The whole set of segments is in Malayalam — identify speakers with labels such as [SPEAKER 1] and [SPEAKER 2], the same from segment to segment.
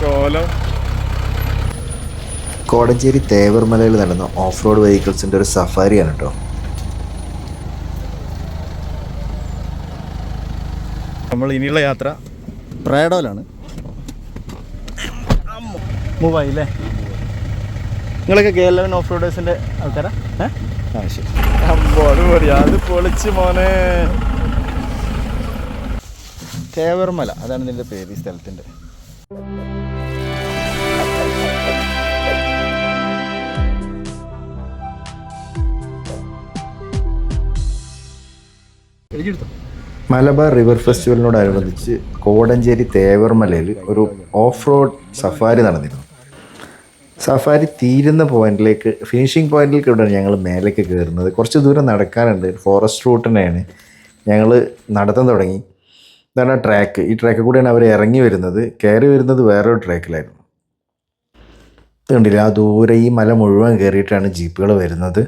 [SPEAKER 1] കോലം
[SPEAKER 2] കോടഞ്ചേരി തേവർമലയിൽ നടന്ന ഓഫ് റോഡ് വെഹിക്കിൾസിന്റെ ഒരു സഫാരിയാണ് കേട്ടോ
[SPEAKER 1] നമ്മൾ ഇനിയുള്ള യാത്ര പ്രാഡോയിലാണ് മൂവായി അല്ലേ നിങ്ങളൊക്കെ കെ എൽ ഓഫ് റോഡേഴ്സിന്റെ ആൾക്കാരാ? ഏ? ആ ശരി. അമ്പോ അത് പറയാ അത് പൊളിച്ച് മോനെ. തേവർമല. അതാണ് ഇതിന്റെ പേര് ഈ സ്ഥലത്തിന്റെ
[SPEAKER 2] മലബാർ റിവർ ഫെസ്റ്റിവലിനോടനുബന്ധിച്ച് കോടഞ്ചേരി തേവർമലയിൽ ഒരു ഓഫ് റോഡ് സഫാരി നടന്നിരുന്നു. സഫാരി തീരുന്ന പോയിന്റിലേക്ക് ഫിനിഷിംഗ് പോയിന്റിലേക്ക് ഇവിടെയാണ് ഞങ്ങൾ മേലേക്ക് കയറുന്നത് കുറച്ച് ദൂരം നടക്കാനുണ്ട്. ഫോറസ്റ്റ് റൂട്ടിനെയാണ് ഞങ്ങൾ നടത്താൻ തുടങ്ങി. ഇതാണ് ആ ട്രാക്ക് ഈ ട്രാക്കിൽ കൂടെയാണ് അവർ ഇറങ്ങി വരുന്നത്. കയറി വരുന്നത് വേറൊരു ട്രാക്കിലായിരുന്നു കണ്ടില്ല? ആ ദൂരെ ഈ മല മുഴുവൻ കയറിയിട്ടാണ് ജീപ്പുകൾ വരുന്നത്.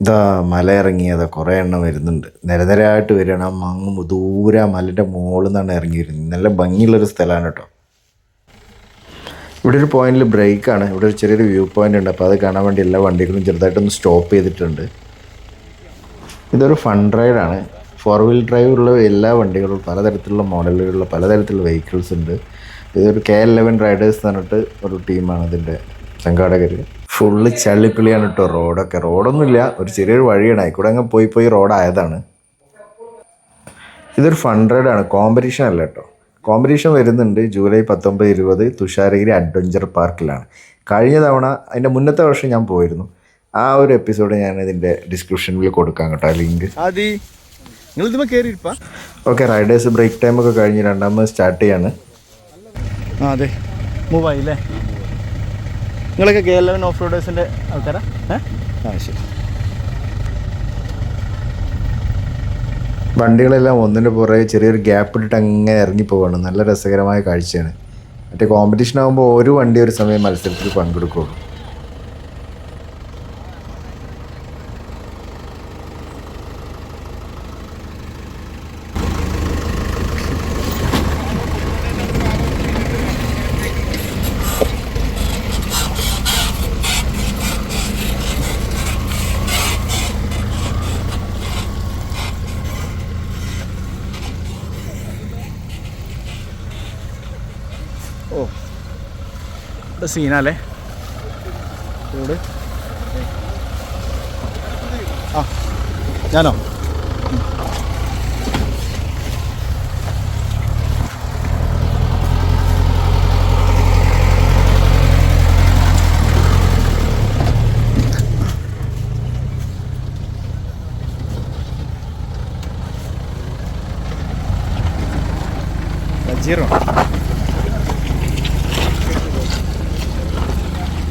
[SPEAKER 2] ഇതാ മല ഇറങ്ങിയതാ കുറേ എണ്ണം വരുന്നുണ്ട്. നിരനിരയായിട്ട് വരികയാണ്. ആ മങ്ങ് ദൂരെ ആ മലന്റെ മുകളിൽ നിന്നാണ് ഇറങ്ങി വരുന്നത്. നല്ല ഭംഗിയുള്ളൊരു സ്ഥലമാണ് കേട്ടോ. ഇവിടെ ഒരു പോയിന്റിൽ ബ്രേക്കാണ് ഇവിടെ ഒരു ചെറിയൊരു വ്യൂ പോയിന്റ് ഉണ്ട്. അപ്പോൾ അത് കാണാൻ വേണ്ടി എല്ലാ വണ്ടികളും ചെറുതായിട്ടൊന്ന് സ്റ്റോപ്പ് ചെയ്തിട്ടുണ്ട്. ഇതൊരു ഫൺ റൈഡാണ് ഫോർ വീൽ ഡ്രൈവ് ഉള്ള എല്ലാ വണ്ടികളും പലതരത്തിലുള്ള മോഡലുകളിലുള്ള പലതരത്തിലുള്ള വെഹിക്കിൾസ് ഉണ്ട്. ഇതൊരു കെ എലവൻ റൈഡേഴ്സ് എന്ന് പറഞ്ഞിട്ട് ഒരു ടീമാണ് ഇതിന്റെ സംഘാടകർ ഫുള്ള് ചള്ളിപ്പിളിയാണ് കേട്ടോ റോഡൊക്കെ റോഡൊന്നുമില്ല ഒരു ചെറിയൊരു വഴിയാണ്. ആയിക്കൂടെ അങ്ങ് പോയി പോയി റോഡായതാണ് ഇതൊരു ഫൺ റൈഡാണ് കോമ്പറ്റീഷൻ അല്ല കേട്ടോ കോമ്പറ്റീഷൻ വരുന്നുണ്ട് ജൂലൈ പത്തൊമ്പത് ഇരുപത് തുഷാരഗിരി അഡ്വഞ്ചർ പാർക്കിലാണ് കഴിഞ്ഞ തവണ അതിന്റെ മുന്നത്തെ വർഷം ഞാൻ പോയിരുന്നു. ആ ഒരു എപ്പിസോഡ് ഞാൻ ഇതിന്റെ ഡിസ്ക്രിപ്ഷനിൽ കൊടുക്കാം കേട്ടോ ലിങ്ക്.
[SPEAKER 1] നിങ്ങൾ ഇതുമ്പോൾ കയറിയിരിപ്പാ
[SPEAKER 2] ഓക്കെ റൈഡേഴ്സ് ബ്രേക്ക് ടൈം ഒക്കെ കഴിഞ്ഞ് രണ്ടാമത് സ്റ്റാർട്ട് ചെയ്യാണ്.
[SPEAKER 1] ആ അതെ. മൂവായി അല്ലേ നിങ്ങളൊക്കെ കെ എൽ ഓഫ് റോഡേഴ്സിന്റെ ആൾക്കാരാ? ഏ? ആ ശരി.
[SPEAKER 2] വണ്ടികളെല്ലാം ഒന്നിന്റെ പുറകെ ചെറിയൊരു ഗ്യാപ്പ് ഇട്ടിട്ട് അങ്ങനെ ഇറങ്ങി പോവാണ്. നല്ല രസകരമായ കാഴ്ചയാണ്. മറ്റേ കോമ്പറ്റീഷൻ ആകുമ്പോൾ ഒരു വണ്ടി ഒരു സമയം മത്സരത്തിൽ പങ്കെടുക്കുള്ളൂ
[SPEAKER 1] ഓ ഇത് സീനല്ലേ? റോഡ് ആ ഞാനോ? ഉം.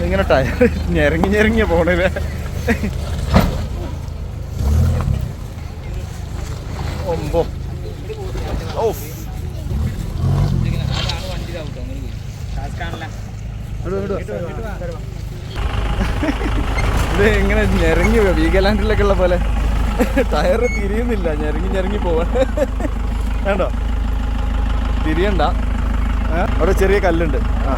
[SPEAKER 1] ഇങ്ങനെ ടയർ ഞെരങ്ങി ഞെരങ്ങിയ പോണേ ഒമ്പോ. ഓ ഇത് ഇങ്ങനെ ഞെരങ്ങി വീഗലാൻഡിലൊക്കെ ഉള്ള പോലെ. ടയർ തിരിയുന്നില്ല. ഞെരങ്ങി ഞെരങ്ങി പോവാ. വേണ്ടോ തിരിയണ്ട. അവിടെ ചെറിയ കല്ലുണ്ട്. ആ.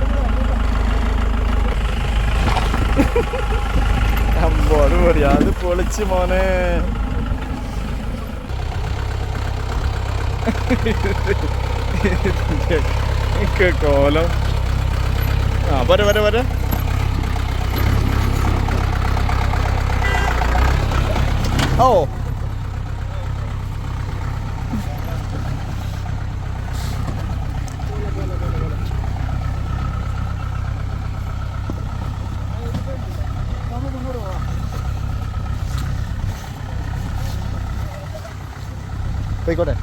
[SPEAKER 1] അമ്പോ അത് പൊളിച്ച് മോനെ. കോലം. ആ വരെ വരെ വരെ. ഓ പോയിക്കോട്ടെ.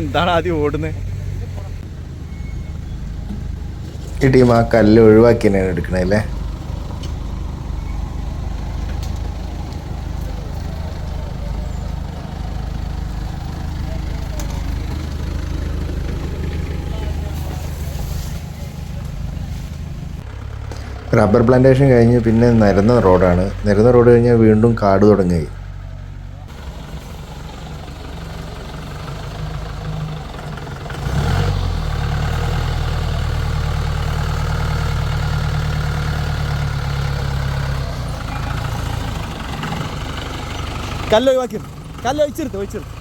[SPEAKER 1] എന്താണ് ആദ്യം ഓടുന്നത്
[SPEAKER 2] ഈ ടീം ആ കല്ല് ഒഴിവാക്കി തന്നെയാണ് എടുക്കണേ അല്ലേ? റബ്ബർ പ്ലാന്റേഷൻ കഴിഞ്ഞ് പിന്നെ നിരന്ന റോഡാണ് നിരന്ന റോഡ് കഴിഞ്ഞാൽ വീണ്ടും കാട് തുടങ്ങി
[SPEAKER 1] കല്ല് ഒഴിവാക്കി. കല്ല് ഒഴിച്ചെടുത്ത് ഒഴിച്ചെടുത്ത്.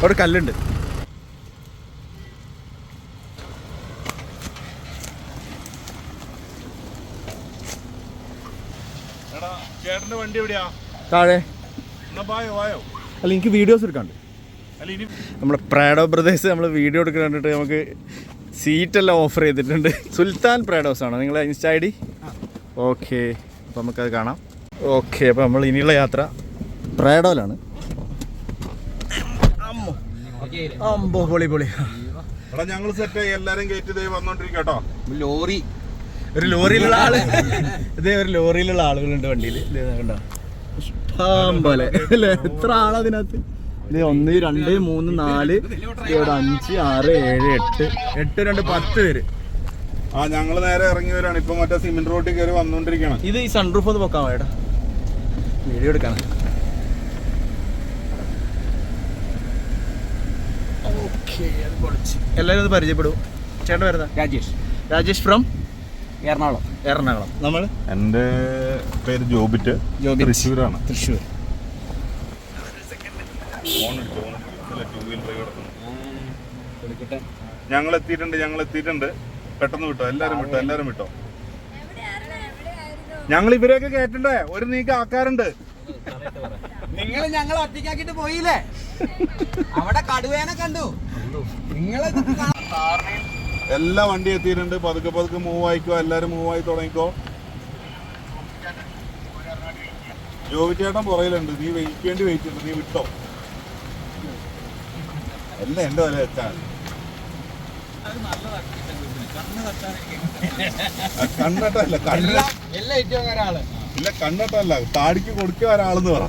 [SPEAKER 1] അവിടെ കല്ലുണ്ട്.
[SPEAKER 3] ചേട്ടന്റെ വണ്ടി എവിടെയാ?
[SPEAKER 1] താഴെ. അല്ല എനിക്ക് വീഡിയോസ് എടുക്കാണ്ട് നമ്മുടെ പ്രാഡോ ബ്രദേഴ്സ് നമ്മൾ വീഡിയോ എടുക്കാൻ കണ്ടിട്ട് നമുക്ക് സീറ്റെല്ലാം ഓഫർ ചെയ്തിട്ടുണ്ട്. സുൽത്താൻ പ്രാഡോസ് ആണോ നിങ്ങളെ ഇൻസ്റ്റ ഐ ഡി? ഓക്കെ അപ്പോൾ നമുക്കത് കാണാം. ഓക്കെ അപ്പോൾ നമ്മൾ ഇനിയുള്ള യാത്ര പ്രേഡോലാണ് അമ്മോ അമ്പോ പൊളി പൊളി.
[SPEAKER 3] ഞങ്ങൾ സെറ്റ് ആയി. എല്ലാരും കയറ്റി ദേ വന്നോണ്ടിരിക്കും കേട്ടോ.
[SPEAKER 4] ലോറി.
[SPEAKER 1] ഒരു ലോറിയിലുള്ള ആൾ. ഇതേ ഒരു ലോറിയിലുള്ള ആളുകളുണ്ട് വണ്ടിയിൽ കണ്ടോ? ഇഷ്ടം പോലെ. അല്ലേ? എത്ര ആളാ അതിനകത്ത്? ഇത് ഒന്ന് രണ്ട് മൂന്ന് നാല് അഞ്ച് ആറ് ഏഴ് എട്ട്. എട്ട് രണ്ട് പത്ത് പേര്.
[SPEAKER 3] ആ ഞങ്ങൾ നേരെ ഇറങ്ങി വരാണ് ഇപ്പൊ മറ്റേ സിമെന്റ് റോഡിൽ കയറി വന്നോണ്ടിരിക്കണം
[SPEAKER 1] ഇത് ഈ സൺറൂഫ് ഒന്ന് പൊക്കാൻ വേടാ വീഡിയോ എടുക്കാണ്. എല്ലാരും എല്ലാവരും ഒന്ന് പരിചയപ്പെടും. ചേട്ടൻ വരുന്ന
[SPEAKER 4] രാജേഷ്.
[SPEAKER 1] രാജേഷ് ഫ്രം
[SPEAKER 4] എറണാകുളം.
[SPEAKER 1] എറണാകുളം. നമ്മൾ?
[SPEAKER 3] എന്റെ പേര് ജോബിറ്റ്.
[SPEAKER 1] ജോബിറ്റ്.
[SPEAKER 3] തൃശ്ശൂരാണ്.
[SPEAKER 1] തൃശ്ശൂർ.
[SPEAKER 3] ഞങ്ങൾ എത്തിയിട്ടുണ്ട് ഞങ്ങൾ എത്തിയിട്ടുണ്ട് പെട്ടെന്ന് വിട്ടോ എല്ലാരും വിട്ടോ എല്ലാരും വിട്ടോ. ഞങ്ങൾ ഇവരെയൊക്കെ കേട്ടിണ്ടേ ഒരു നീക്ക ആക്കാറുണ്ട്.
[SPEAKER 4] നിങ്ങൾ ഞങ്ങൾ ഒറ്റയ്ക്കാക്കിട്ട് പോയില്ലേ? അവിടെ കടുവേനെ കണ്ടു. നിങ്ങളെ
[SPEAKER 3] എല്ലാ വണ്ടി എത്തിയിട്ടുണ്ട്. പതുക്കെ പതുക്കെ മൂവ് ആയിക്കോ എല്ലാരും മൂവ് ആയി തുടങ്ങിക്കോ. ജോബിച്ചേട്ടൻ പുറയിലുണ്ട് നീ വെയിക്കേണ്ടി വെയിറ്റ് ഉണ്ട് നീ വിട്ടോ. എല്ലാം എന്റെ വല വെച്ചാ കണ്ണട്ടല്ല കണ്ണ. ഇല്ല കണ്ണട്ടല്ല താടിക്ക് കൊടുക്കുക ഒരാളെന്ന് പറ.